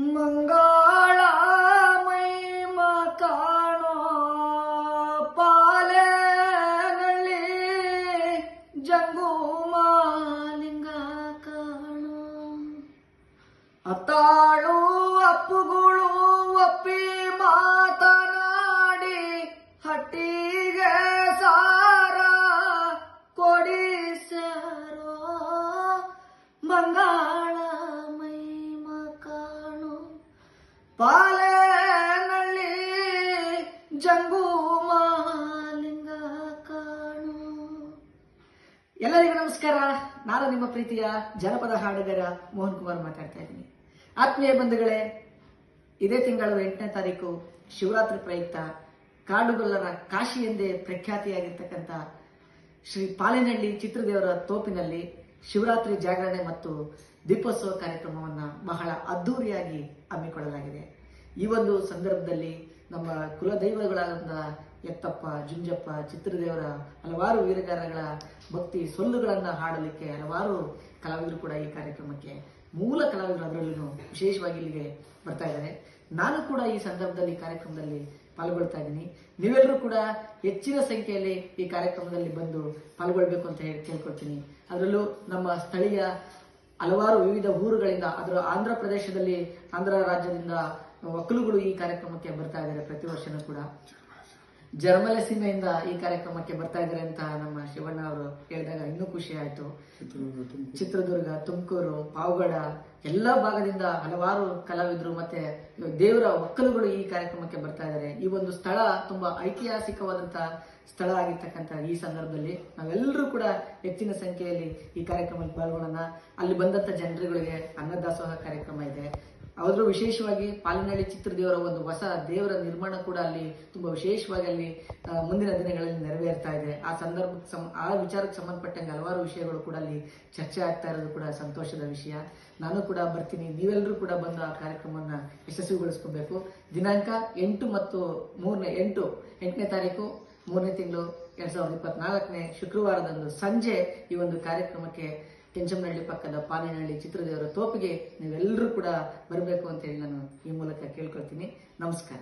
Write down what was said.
ಮಂಗಳ ಮೈಮ ಕಾಣೋ ಪಾಲೆನಳ್ಳಿ ಜಂಗು ಮಾಲಿಂಗ ಕಾಣೋ. ಅತ್ತಾಳು ಅಪ್ಪುಗಳು ಒಪ್ಪಿ ಮಾತನಾಡಿ ಹಟ್ಟಿಗೆ ಪಾಲೆನಳ್ಳಿ ಜಂಗು ಮಾಲಿಂಗ ಕಾಣು. ಎಲ್ಲರಿಗೂ ನಮಸ್ಕಾರ. ನಾನು ನಿಮ್ಮ ಪ್ರೀತಿಯ ಜನಪದ ಹಾಡುಗಾರ ಮೋಹನ್ ಕುಮಾರ್ ಮಾತಾಡ್ತಾ ಇದ್ದೀನಿ. ಆತ್ಮೀಯ ಬಂಧುಗಳೇ, ಇದೇ ತಿಂಗಳು ಎಂಟನೇ ತಾರೀಕು ಶಿವರಾತ್ರಿ ಪ್ರಯುಕ್ತ ಕಾಡುಗೊಲ್ಲರ ಕಾಶಿ ಎಂದೇ ಪ್ರಖ್ಯಾತಿಯಾಗಿರ್ತಕ್ಕಂಥ ಶ್ರೀ ಪಾಲಿನಹಳ್ಳಿ ಚಿತ್ರದೇವರ ತೋಪಿನಲ್ಲಿ ಶಿವರಾತ್ರಿ ಜಾಗರಣೆ ಮತ್ತು ದೀಪೋತ್ಸವ ಕಾರ್ಯಕ್ರಮವನ್ನು ಬಹಳ ಅದ್ಧೂರಿಯಾಗಿ ಹಮ್ಮಿಕೊಳ್ಳಲಾಗಿದೆ. ಈ ಒಂದು ಸಂದರ್ಭದಲ್ಲಿ ನಮ್ಮ ಕುಲದೈವಗಳಾದ ಎತ್ತಪ್ಪ, ಜುಂಜಪ್ಪ, ಚಿತ್ರದೇವರ ಹಲವಾರು ವೀರಗಾರಗಳ ಭಕ್ತಿ ಸೊಲ್ಲುಗಳನ್ನು ಹಾಡಲಿಕ್ಕೆ ಹಲವಾರು ಕಲಾವಿದರು ಕೂಡ ಈ ಕಾರ್ಯಕ್ರಮಕ್ಕೆ ಮೂಲ ಕಲಾವಿದರು ಅದರಲ್ಲೂ ವಿಶೇಷವಾಗಿ ಇಲ್ಲಿಗೆ ಬರ್ತಾ ಇದ್ದಾರೆ. ನಾನು ಕೂಡ ಈ ಸಂದರ್ಭದಲ್ಲಿ ಕಾರ್ಯಕ್ರಮದಲ್ಲಿ ಪಾಲ್ಗೊಳ್ತಾ ಇದ್ದೀನಿ. ನೀವೆಲ್ಲರೂ ಕೂಡ ಹೆಚ್ಚಿನ ಸಂಖ್ಯೆಯಲ್ಲಿ ಈ ಕಾರ್ಯಕ್ರಮದಲ್ಲಿ ಬಂದು ಪಾಲ್ಗೊಳ್ಬೇಕು ಅಂತ ಹೇಳಿ ಕೇಳ್ಕೊಳ್ತೀನಿ. ಅದರಲ್ಲೂ ನಮ್ಮ ಸ್ಥಳೀಯ ಹಲವಾರು ವಿವಿಧ ಊರುಗಳಿಂದ, ಅದರ ಆಂಧ್ರ ಪ್ರದೇಶದಲ್ಲಿ, ಆಂಧ್ರ ರಾಜ್ಯದಿಂದ ಒಕ್ಕಲುಗಳು ಈ ಕಾರ್ಯಕ್ರಮಕ್ಕೆ ಬರ್ತಾ ಇದ್ದಾರೆ ಪ್ರತಿ ವರ್ಷನೂ ಕೂಡ. ಜರ್ಮಲ ಸೀಮೆಯಿಂದ ಈ ಕಾರ್ಯಕ್ರಮಕ್ಕೆ ಬರ್ತಾ ಇದ್ದಾರೆ ಅಂತ ನಮ್ಮ ಶಿವಣ್ಣ ಅವರು ಹೇಳಿದಾಗ ಇನ್ನೂ ಖುಷಿ ಆಯ್ತು. ಚಿತ್ರದುರ್ಗ ತುಮಕೂರು. ಪಾವಗಡ ಎಲ್ಲ ಭಾಗದಿಂದ ಹಲವಾರು ಕಲಾವಿದರು ಮತ್ತೆ ದೇವರ ಒಕ್ಕಲುಗಳು ಈ ಕಾರ್ಯಕ್ರಮಕ್ಕೆ ಬರ್ತಾ ಇದ್ದಾರೆ. ಈ ಒಂದು ಸ್ಥಳ ತುಂಬಾ ಐತಿಹಾಸಿಕವಾದಂತಹ ಸ್ಥಳ ಆಗಿರ್ತಕ್ಕಂಥ ಈ ಸಂದರ್ಭದಲ್ಲಿ ನಾವೆಲ್ಲರೂ ಕೂಡ ಹೆಚ್ಚಿನ ಸಂಖ್ಯೆಯಲ್ಲಿ ಈ ಕಾರ್ಯಕ್ರಮದಲ್ಲಿ ಪಾಲ್ಗೊಳ್ಳೋಣ. ಅಲ್ಲಿ ಬಂದಂತ ಜನರುಗಳಿಗೆ ಅನ್ನದಾಸೋಹ ಕಾರ್ಯಕ್ರಮ ಇದೆ. ಆದರೂ ವಿಶೇಷವಾಗಿ ಪಾಲಿನಹಳ್ಳಿ ಚಿತ್ರದೇವರ ಒಂದು ಹೊಸ ದೇವರ ನಿರ್ಮಾಣ ಕೂಡ ಅಲ್ಲಿ ತುಂಬಾ ವಿಶೇಷವಾಗಿ ಅಲ್ಲಿ ಮುಂದಿನ ದಿನಗಳಲ್ಲಿ ನೆರವೇರ್ತಾ ಇದೆ. ಆ ಸಂದರ್ಭಕ್ಕೆ ಸಂ- ಆ ವಿಚಾರಕ್ಕೆ ಸಂಬಂಧಪಟ್ಟಂಗೆ ಹಲವಾರು ವಿಷಯಗಳು ಕೂಡ ಅಲ್ಲಿ ಚರ್ಚೆ ಆಗ್ತಾ ಇರೋದು ಕೂಡ ಸಂತೋಷದ ವಿಷಯ. ನಾನು ಕೂಡ ಬರ್ತೀನಿ. ನೀವೆಲ್ಲರೂ ಕೂಡ ಬಂದು ಆ ಕಾರ್ಯಕ್ರಮವನ್ನು ಯಶಸ್ವಿಗೊಳಿಸ್ಕೋಬೇಕು. ದಿನಾಂಕ ಎಂಟು ಮತ್ತು ಮೂರನೇ, ಎಂಟು, ಎಂಟನೇ ತಾರೀಕು, ಮೂರನೇ ತಿಂಗಳು ಎರಡ್ ಸಾವಿರದ ಇಪ್ಪತ್ನಾಲ್ಕನೇ ಶುಕ್ರವಾರದಂದು ಸಂಜೆ ಈ ಒಂದು ಕಾರ್ಯಕ್ರಮಕ್ಕೆ ಕೆಂಚಮನಹಳ್ಳಿ ಪಕ್ಕದ ಪಾಲಿನಹಳ್ಳಿ ಚಿತ್ರದೇವರ ತೋಪಿಗೆ ನೀವೆಲ್ಲರೂ ಕೂಡ ಬರಬೇಕು ಅಂತ ಹೇಳಿ ನಾನು ಈ ಮೂಲಕ ಕೇಳ್ಕೊಳ್ತೀನಿ. ನಮಸ್ಕಾರ.